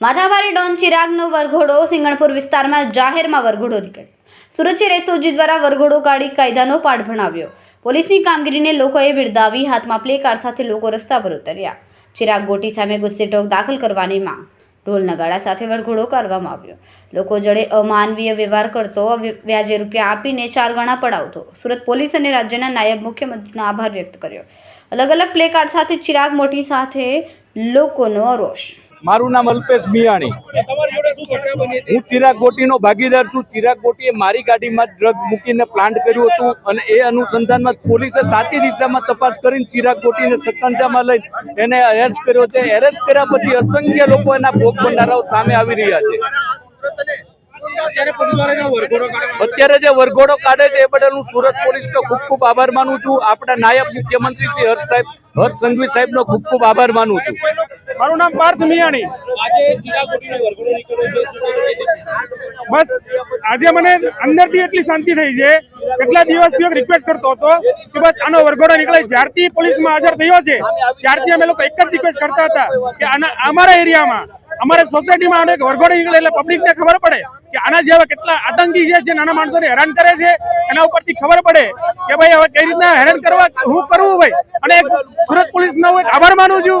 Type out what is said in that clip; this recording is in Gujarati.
માથાભારે ડોન ચિરાગનો વરઘોડો સિંગણપુર વિસ્તારમાં જાહેરમાં વરઘોડો નીકળ્યો. સુરત રેસોજી દ્વારા વરઘોડો કાઢી કાયદાનો પાઠ ભણાવ્યો. પોલીસની કામગીરીને લોકોએ બિરદાવી હાથમાં પ્લે કાર્ડ સાથે લોકો રસ્તા પર ઉતર્યા. ચિરાગ ગોટી સામે ગુસ્સે ટોક દાખલ કરવાની માંગ ઢોલ નગાડા સાથે વરઘોડો કરવામાં આવ્યો. લોકો જડે અમાનવીય વ્યવહાર કરતો વ્યાજે રૂપિયા આપીને ચાર ગણા પડાવતો. સુરત પોલીસ અને રાજ્યના નાયબ મુખ્યમંત્રીનો આભાર વ્યક્ત કર્યો. અલગ અલગ પ્લેકાર્ડ સાથે ચિરાગ મોટી સાથે લોકોનો રોષ. મારું નામ અલ્પેશ મિયાણી. હું ચિરાગ ગોટીનો ભાગીદાર છું. ચિરાગ ગોટીએ મારી ગાડીમાં ડ્રગ મૂકીને પ્લાન્ટ કર્યું હતું અને એ અનુસંધાનમાં પોલીસે સાચી દિશામાં તપાસ કરીને ચિરાગ ગોટીને સકંજામાં લઈ એને એરેસ્ટ કર્યો છે. એરેસ્ટ કર્યા પછી અસંખ્ય લોકો એના ભોગ બનનારાઓ સામે આવી રહ્યા છે. અત્યારે જો વરઘોડો કાઢવાનો અત્યારે જે વરઘોડો કાઢે છે એ બદલ હું સુરત પોલીસનો ખૂબ ખૂબ આભાર માનું છું. આપણા નાયબ મુખ્યમંત્રી શ્રી હર્ષ સાહેબ હર્ષ સંઘવી સાહેબનો ખૂબ ખૂબ આભાર માનું છું. મારું નામ પાર્થ મિયાણી. બસ, આજે મને અંદરથી એટલી શાંતિ થઈ છે. કેટલા દિવસથી રિક્વેસ્ટ કરતો હતો કે બસ આનો વરઘોડો નીકળે. જ્યારથી પોલીસમાં હાજર થયો છે, ત્યારથી અમે લોકો એક જ રિક્વેસ્ટ કરતા હતા કે અમારા એરિયામાં, અમારા સોસાયટીમાં આનો એક વરઘોડો નીકળે એટલે પબ્લિકને ખબર પડે કે આના જેવા કેટલા આતંકી છે જે નાના માણસોને હેરાન કરે છે. એના ઉપરથી ખબર પડે કે ભાઈ હવે કઈ રીતના હેરાન કરવા, હું કરવું ભાઈ? અને સુરત પોલીસનો હું એક આભાર માનું છું.